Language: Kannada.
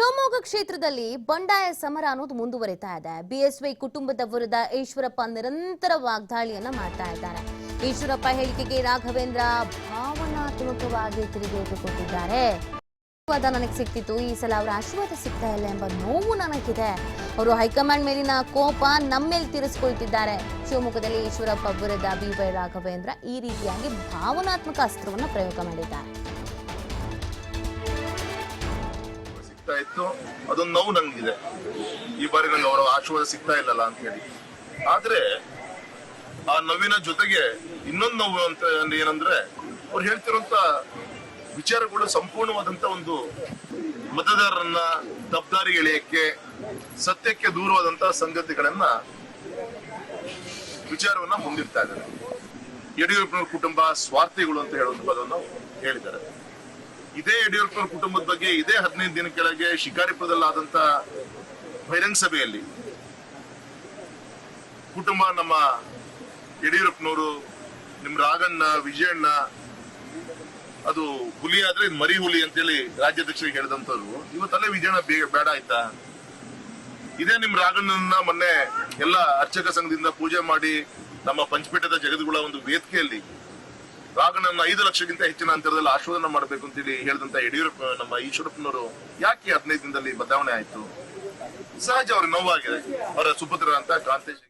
ಶಿವಮೊಗ್ಗ ಕ್ಷೇತ್ರದಲ್ಲಿ ಬಂಡಾಯ ಸಮರ ಅನ್ನೋದು ಮುಂದುವರಿತಾ ಇದೆ. ಬಿಎಸ್ವೈ ಕುಟುಂಬದ ವಿರುದ್ಧ ಈಶ್ವರಪ್ಪ ನಿರಂತರ ವಾಗ್ದಾಳಿಯನ್ನ ಮಾಡ್ತಾ ಇದ್ದಾರೆ. ಈಶ್ವರಪ್ಪ ಹೇಳಿಕೆಗೆ ರಾಘವೇಂದ್ರ ಭಾವನಾತ್ಮಕವಾಗಿ ತಿರುಗೇಟು ಕೊಟ್ಟಿದ್ದಾರೆ ಆಶೀರ್ವಾದ ನನಗೆ ಸಿಕ್ತಿತ್ತು. ಈ ಸಲ ಅವರ ಆಶೀರ್ವಾದ ಸಿಗ್ತಾ ಇಲ್ಲ ಎಂಬ ನೋವು ನನಗಿದೆ. ಅವರು ಹೈಕಮಾಂಡ್ ಮೇಲಿನ ಕೋಪ ನಮ್ಮ ಮೇಲೆ ತೀರಿಸಿಕೊಳ್ತಿದ್ದಾರೆ. ಶಿವಮೊಗ್ಗದಲ್ಲಿ ಈಶ್ವರಪ್ಪ ವಿರುದ್ಧ ಬಿ ವೈ ರಾಘವೇಂದ್ರ ಈ ರೀತಿಯಾಗಿ ಭಾವನಾತ್ಮಕ ಅಸ್ತ್ರವನ್ನು ಪ್ರಯೋಗ ಮಾಡಿದ್ದಾರೆ. ಸಿಗ್ತಾ ಇತ್ತು. ಅದೊಂದು ನೋವು ನಂಗಿದೆ. ಈ ಬಾರಿ ನಂಗೆ ಅವರ ಆಶೀರ್ವಾದ ಸಿಗ್ತಾ ಇಲ್ಲಲ್ಲ ಅಂತ ಹೇಳಿ. ಆದ್ರೆ ಆ ನೋವಿನ ಜೊತೆಗೆ ಇನ್ನೊಂದು ನೋವು ಅಂತ ಏನಂದ್ರೆ ಅವ್ರು ಹೇಳ್ತಿರುವಂತ ವಿಚಾರಗಳು ಸಂಪೂರ್ಣವಾದಂತ ಒಂದು ಮತದಾರರನ್ನ ತಬ್ದಾರಿ ಎಳೆಯಕ್ಕೆ, ಸತ್ಯಕ್ಕೆ ದೂರವಾದಂತ ಸಂಗತಿಗಳನ್ನ ವಿಚಾರವನ್ನ ಮುಂದಿಡ್ತಾ ಇದ್ದಾರೆ. ಯಡಿಯೂರಪ್ಪನವರ ಕುಟುಂಬ, ಸ್ವಾರ್ಥಿಗಳು ಅಂತ ಹೇಳುವಂತ ಪದವನ್ನು ಹೇಳಿದ್ದಾರೆ. ಇದೇ ಯಡಿಯೂರಪ್ಪನ ಕುಟುಂಬದ ಬಗ್ಗೆ ಇದೇ ಹದಿನೈದು ದಿನ ಕೆಳಗೆ ಶಿಕಾರಿಪುರದಲ್ಲಿ ಆದಂತ ಬಹಿರಂಗ ಸಭೆಯಲ್ಲಿ ಕುಟುಂಬ ನಮ್ಮ ಯಡಿಯೂರಪ್ಪನವರು, ನಿಮ್ ರಾಗಣ್ಣ, ವಿಜಯಣ್ಣ, ಅದು ಹುಲಿ ಆದ್ರೆ ಇದು ಮರಿ ಹುಲಿ ಅಂತೇಳಿ ರಾಜ್ಯಾಧ್ಯಕ್ಷರಿಗೆ ಹೇಳಿದಂತವ್ರು ಇವತ್ತಲ್ಲೇ ವಿಜಯಣ್ಣ ಬೇಗ ಬೇಡ ಆಯ್ತಾ? ಇದೇ ನಿಮ್ ರಾಗಣ್ಣನ ಮೊನ್ನೆ ಎಲ್ಲ ಅರ್ಚಕ ಸಂಘದಿಂದ ಪೂಜೆ ಮಾಡಿ ನಮ್ಮ ಪಂಚಪೀಠದ ವೇದಿಕೆಯಲ್ಲಿ ರಾಗಣ್ಣನ ಐದು ಲಕ್ಷಕ್ಕಿಂತ ಹೆಚ್ಚಿನ ಅಂತರದಲ್ಲಿ ಆಶೋಧನ ಮಾಡಬೇಕು ಅಂತೇಳಿ ಹೇಳಿದಂತ ಯಡಿಯೂರಪ್ಪ, ನಮ್ಮ ಈಶ್ವರಪ್ಪನವರು ಯಾಕೆ ಹದಿನೈದು ದಿನದಲ್ಲಿ ಬದಲಾವಣೆ ಆಯ್ತು? ಸಹಜ ಅವ್ರಿಗೆ ನೋವಾಗಿದೆ. ಅವರ ಸುಪುತ್ರ ಅಂತ ಕಾಂತೇಶ್